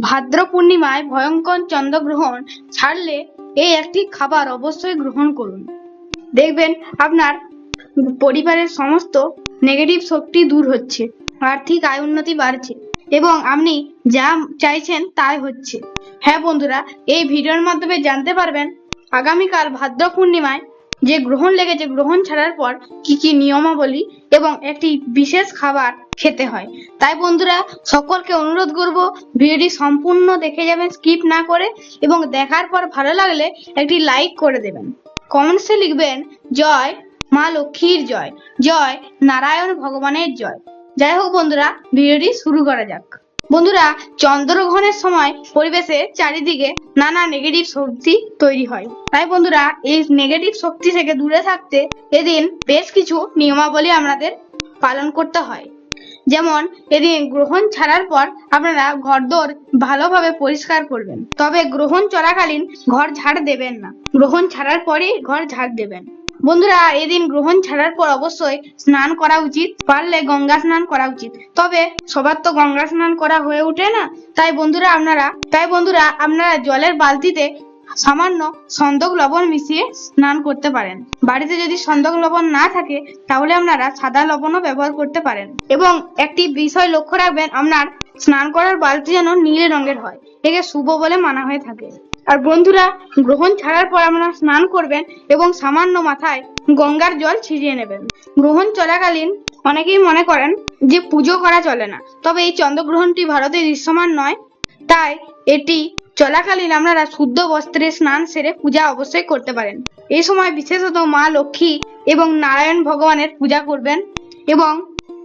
ভাদ্র পূর্ণিমায় ভয়ঙ্কর চন্দ্রগ্রহণ ছাড়লে এই একটি খাবার অবশ্যই গ্রহণ করুন। দেখবেন আপনার পরিবারের সমস্ত নেগেটিভ শক্তি দূর হচ্ছে, আর্থিক আয় উন্নতি বাড়ছে এবং আপনি যা চাইছেন তাই হচ্ছে। হ্যাঁ বন্ধুরা, এই ভিডিওর মাধ্যমে জানতে পারবেন আগামীকাল ভাদ্র পূর্ণিমায় যে গ্রহণ লেগেছে, গ্রহণ ছাড়ার পর কি কি নিয়মাবলী এবং একটি বিশেষ খাবার খেতে হয়। তাই বন্ধুরা, সকলকে অনুরোধ করব, ভিডিওটি সম্পূর্ণ দেখে যাবেন স্কিপ না করে এবং দেখার পর ভালো লাগলে একটি লাইক করে দেবেন। কমেন্টসে লিখবেন, জয় মা লক্ষ্মীর জয় জয় নারায়ণ ভগবানের জয়। যাই হোক বন্ধুরা, ভিডিওটি শুরু করা যাক। বন্ধুরা, চন্দ্রগ্রহণের সময় পরিবেশে চারিদিকে নানা নেগেটিভ শক্তি তৈরি হয়। তাই বন্ধুরা, এই নেগেটিভ শক্তি থেকে দূরে থাকতে এদিন বেশ কিছু নিয়মাবলী আমাদের পালন করতে হয়। যেমন, এদিন গ্রহণ ছাড়ার পর আপনারা ঘরদোর ভালোভাবে পরিষ্কার করবেন। তবে গ্রহণ চলাকালীন ঘর ঝাড় দেবেন না। গ্রহণ ছাড়ার পরেই ঘর ঝাড় দেবেন। বন্ধুরা, এদিন গ্রহণ ছাড়ার পর অবশ্যই স্নান করা উচিত। পারলে গঙ্গা স্নান করা উচিত। তবে সবার তো গঙ্গা স্নান করা হয়ে ওঠে না। তাই বন্ধুরা, আপনারা, তাই বন্ধুরা, আপনারা জলের বালতিতে সামান্য সন্দক লবণ মিশিয়ে স্নান করতে পারেন। বাড়িতে যদি সন্দক লবণ না থাকে, তাহলে আপনারা সাদা লবণও ব্যবহার করতে পারেন। এবং একটি বিষয় লক্ষ্য রাখবেন, আপনার স্নান করার বালতি যেন নীল রঙের হয়। একে শুভ বলে মানা হয়ে থাকে। আর বন্ধুরা, গ্রহণ ছাড়ার পর আপনারা স্নান করবেন এবং সামান্য মাথায় গঙ্গার জল ছিটিয়ে নেবেন। গ্রহণ চলাকালীন অনেকেই মনে করেন যে পুজো করা চলে না। তবে এই চন্দ্রগ্রহণটি ভারতে দৃশ্যমান নয়। তাই এটি চলাকালীন আপনারা শুদ্ধ বস্ত্রে স্নান সেরে পূজা অবশ্যই করতে পারেন। এই সময় বিশেষত মা লক্ষ্মী এবং নারায়ণ ভগবানের পূজা করবেন এবং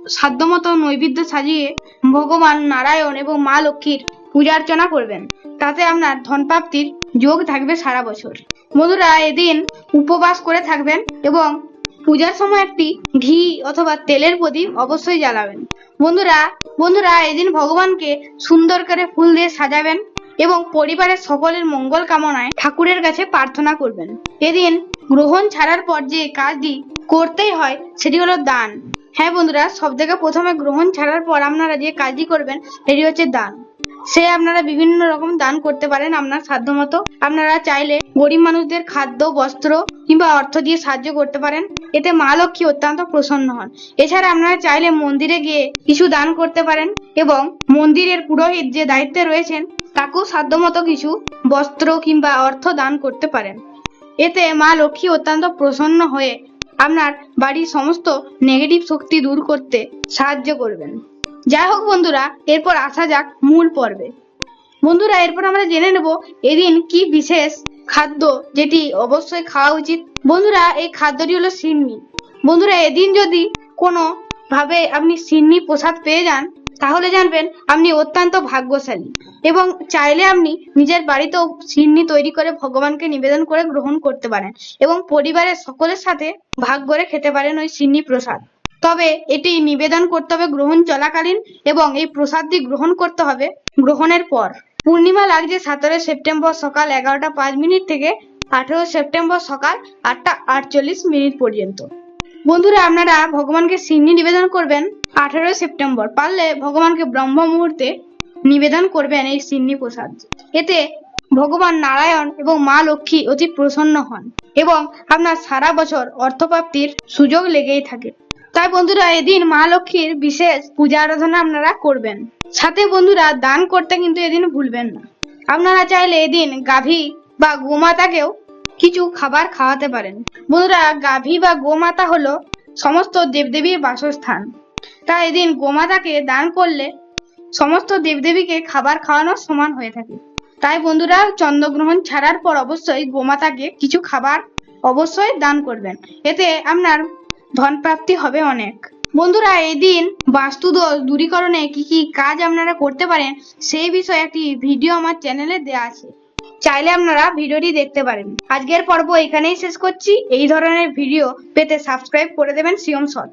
সাধ্যমতো নৈবেদ্য সাজিয়ে ভগবান নারায়ণ এবং মা লক্ষ্মীর পূজা অর্চনা করবেন। তাতে আপনার ধনপ্রাপ্তির যোগ থাকবে সারা বছর। বন্ধুরা এদিন উপবাস করে থাকবেন এবং পূজার সময় একটি ঘি অথবা তেলের প্রদীপ অবশ্যই জ্বালাবেন। বন্ধুরা বন্ধুরা, এদিন ভগবানকে সুন্দর করে ফুল দিয়ে সাজাবেন এবং পরিবারের সকলের মঙ্গল কামনায় ঠাকুরের কাছে প্রার্থনা করবেন। এদিন গ্রহণ ছাড়ার পর যে কাজটি করতেই হয়, সেটি হলো দান। হ্যাঁ বন্ধুরা সব থেকে প্রথমে গ্রহণ ছাড়ার পর আপনারা যে কাজটি করবেন, সেটি হচ্ছে দান। সে আপনারা বিভিন্ন রকম দান করতে পারেন আপনার সাধ্য মতো। আপনারা চাইলে গরিব মানুষদের খাদ্য, বস্ত্র কিংবা অর্থ দিয়ে সাহায্য করতে পারেন। এতে মা লক্ষ্মী অত্যন্ত প্রসন্ন হন। এছাড়া আপনারা চাইলে মন্দিরে গিয়ে কিছু দান করতে পারেন এবং মন্দিরের পুরোহিত যে দায়িত্বে রয়েছেন, তাকেও সাধ্যমতো কিছু বস্ত্র কিংবা অর্থ দান করতে পারেন। এতে মা লক্ষ্মী অত্যন্ত প্রসন্ন হয়ে আপনার বাড়ির সমস্ত নেগেটিভ শক্তি দূর করতে সাহায্য করবেন। যাই হোক বন্ধুরা, এরপর আসা যাক মূল পর্বে। বন্ধুরা, এরপর আমরা জেনে নেব এদিন কি বিশেষ খাদ্য যেটি অবশ্যই খাওয়া উচিত। বন্ধুরা, এই খাদ্যটি হলো সিন্নি। বন্ধুরা, এদিন যদি কোনো ভাবে আপনি সিন্নি প্রসাদ পেয়ে যান, তাহলে জানবেন আপনি অত্যন্ত ভাগ্যশালী এবং চাইলে আপনি নিজের বাড়িতেও সিন্নি তৈরি করে ভগবানকে নিবেদন করে গ্রহণ করতে পারেন এবং পরিবারের সকলের সাথে ভাগ করে খেতে পারেন ওই সিন্নি প্রসাদ। তবে এটি নিবেদন করতে হবে গ্রহণ চলাকালীন এবং এই প্রসাদটি গ্রহণ করতে হবে গ্রহণের পর। পূর্ণিমা লাগছে সতেরো সেপ্টেম্বর সকাল এগারোটা পাঁচ মিনিট থেকে আঠেরো সেপ্টেম্বর সকাল আটটা আটচল্লিশ মিনিট পর্যন্ত। বন্ধুরা, আপনারা ভগবানকে সিন্নি নিবেদন করবেন আঠেরোই সেপ্টেম্বর। পারলে ভগবানকে ব্রহ্ম মুহূর্তে নিবেদন করবেন এই সিন্নি প্রসাদ। এতে ভগবান নারায়ণ এবং মা লক্ষ্মী অতি প্রসন্ন হন এবং আপনার সারা বছর অর্থপ্রাপ্তির সুযোগ লেগেই থাকে। তাই বন্ধুরা এদিন মা লক্ষ্মীর বিশেষ পূজা আরাধনা আপনারা করবেন। সাথে বন্ধুরা দান করতে কিন্তু এদিন ভুলবেন না। আপনারা চাইলে এদিন গাভী বা গোমাতাকেও কিছু খাবার খাওয়াতে পারেন। বন্ধুরা, গাভী বা গোমাতা হলো সমস্ত দেবদেবীর বাসস্থান। তাই এদিন গোমাতাকে দান করলে সমস্ত দেবদেবীকে খাবার খাওয়ানোর সমান হয়ে থাকে। তাই বন্ধুরা, চন্দ্রগ্রহণ ছাড়ার পর অবশ্যই গোমাতাকে কিছু খাবার অবশ্যই দান করবেন। এতে আপনার ধন প্রাপ্তি হবে অনেক। বন্ধুরা এদিন বাস্তু দোষ দূরীকরণে কি কি কাজ আপনারা করতে পারেন, সেই বিষয়ে একটি ভিডিও আমার চ্যানেলে দেয়া আছে। চাইলে আপনারা ভিডিওটি দেখতে পারেন। আজকের পর্ব এখানেই শেষ করছি। এই ধরনের ভিডিও পেতে সাবস্ক্রাইব করে দেবেন সিওম শট